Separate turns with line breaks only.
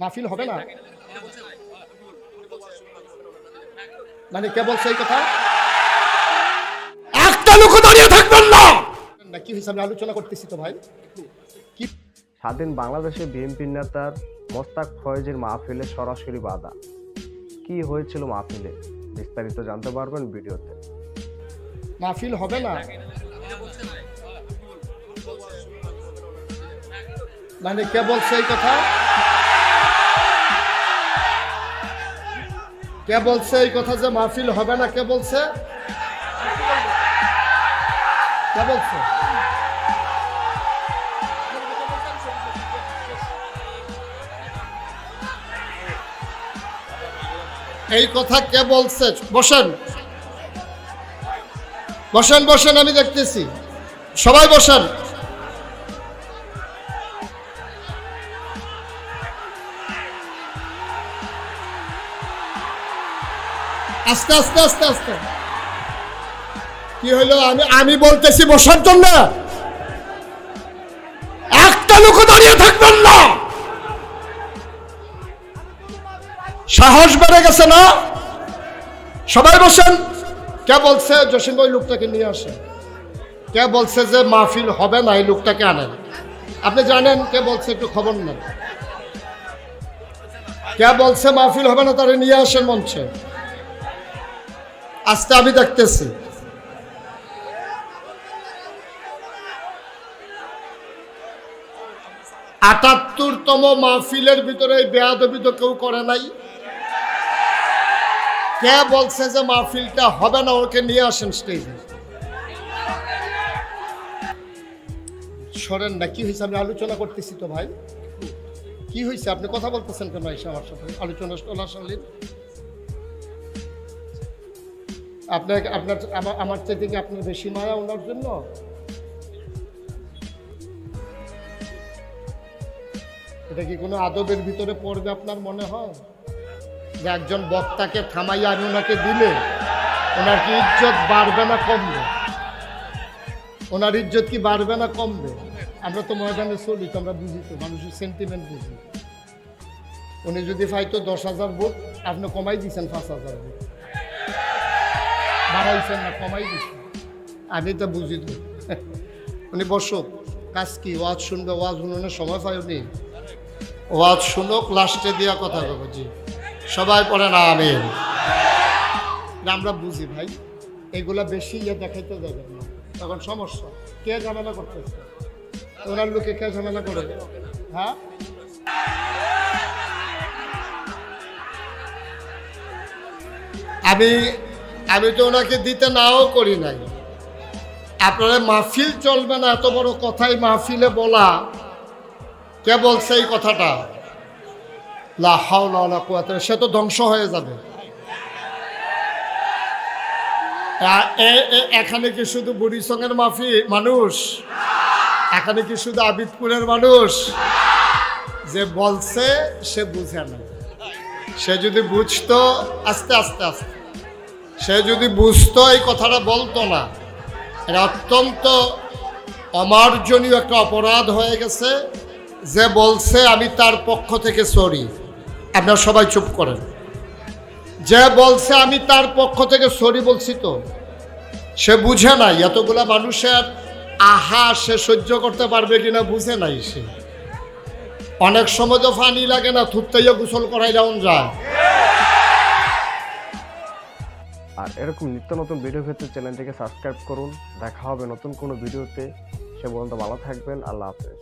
মাহফিল হবে না? মানে কে বলছে এই কথা? একটা লোক দাঁড়িয়ে থাকবেন না। না কি আমি আলোচনা করতেছি তো ভাই। কি?
স্বাধীন বাংলাদেশে বিএনপি নেতার মোস্তাক ফয়েজের মাহফিলে সরাসরি বাধা। কি হয়েছিল মাহফিলে? বিস্তারিত জানতে পারবেন ভিডিওতে।
মাহফিল হবে না? মানে কে বলছে এই কথা? কে বলছে এই কথা যে মাহফিল হবে না? কে বলছে? কে বলছে? এই কথা কে বলছে? বসেন। বসেন বসেন, আমি দেখতেছি। সবাই বসেন। আস্তে আস্তে আস্তে আস্তে। কি হলো? আমি আমি বলতেছি বসার জন্য। একটা লোক দাঁড়িয়ে থাকবেন না। সাহস বেড়ে গেছে না? সবাই বসেন। কে বলছে জসিম ওই লোকটাকে নিয়ে আসে? কে বলছে যে মাহফিল হবে না, এই লোকটাকে আনেন। আপনি জানেন কে বলছে, একটু খবর নেন। কে বলছে মাহফিল হবে না, তারা নিয়ে আসেন মঞ্চে। আজকে আমি দেখতেছি। আটাত্তরতম মাহফিলের ভিতরে এই বেয়াদবি তো কেউ করে নাই। কে বলছে যে মাহফিলটা হবে না, ওকে নিয়ে আসেন স্টেজে সরেন না, কি হয়েছে? আমি আলোচনা করতেছি তো ভাই। কি হয়েছে? আপনি কথা বলতেছেন কেন এসে আমার সাথে? আলোচনা চলাকালীন আপনার আপনার, আমার আমার চাইতে কি আপনার বেশি মায়া ওনার জন্য? এটা কি কোনো আদবের ভিতরে পড়বে আপনার মনে হয়? যে একজন বক্তাকে থামাইয়া আমি ওনাকে দিলে ওনার কি ইজ্জত বাড়বে না কমবে? ওনার ইজ্জত কি বাড়বে না কমবে? আমরা তো ময়দানে চলি, তো আমরা বুঝি তো, মানুষের সেন্টিমেন্ট বুঝি। উনি যদি পাইতো দশ হাজার ভোট, আপনি কমাই দিয়েছেন পাঁচ হাজার ভোট। বাড়াইছেন না কমাই আমি তো বুঝি তো। উনি বসুক কাজ কি? ওয়াজ শুনবে, ওয়াজ শুনানোর সময় পাই উনি? ওয়াজ শুনুক, লাস্টে দিয়া কথা বলব জি। সবাই পড়ে না আমি আমরা বুঝি ভাই, এগুলা বেশি ইয়ে দেখাইতে যাবে না। তখন সমস্যা। কে ঝামেলা করতেছে? ওনার লোকে কে ঝামেলা করে হ্যাঁ? আমি আমি তো ওনাকে দিতে নাও করি নাই। আপনারা মাহফিল চলবে না, এত বড় কথাই মাহফিলে বলা। কে বলছে এই কথাটা? লা হাওলা ওয়ালা কুওয়াতা সে তো ধ্বংস হয়ে যাবে। এখানে কি শুধু বুড়িসঙ্গের মাফি মানুষ। এখানে কি শুধু আবিদপুরের মানুষ? যে বলছে, সে বুঝে না। সে যদি বুঝতো, আস্তে আস্তে আস্তে। সে যদি বুঝতো এই কথাটা বলতো না এটা অত্যন্ত অমার্জনীয় একটা অপরাধ হয়ে গেছে যে বলছে, আমি তার পক্ষ থেকে সরি। আপনারা সবাই চুপ করেন। যে বলছে, আমি তার পক্ষ থেকে সরি বলছি তো, সে বুঝে নাই এতগুলা মানুষের আহা, সে সহ্য করতে পারবে কিনা বুঝে নাই সে। অনেক সময় তো ফানি লাগে না থুততাইয়া গোসল করাই যেমন যায়।
আর এরকম নিত্য নতুন ভিডিও পেতে চ্যানেলটিকে সাবস্ক্রাইব করুন। দেখা হবে নতুন কোনো ভিডিওতে সে পর্যন্ত ভালো থাকবেন। আল্লাহ হাফেজ।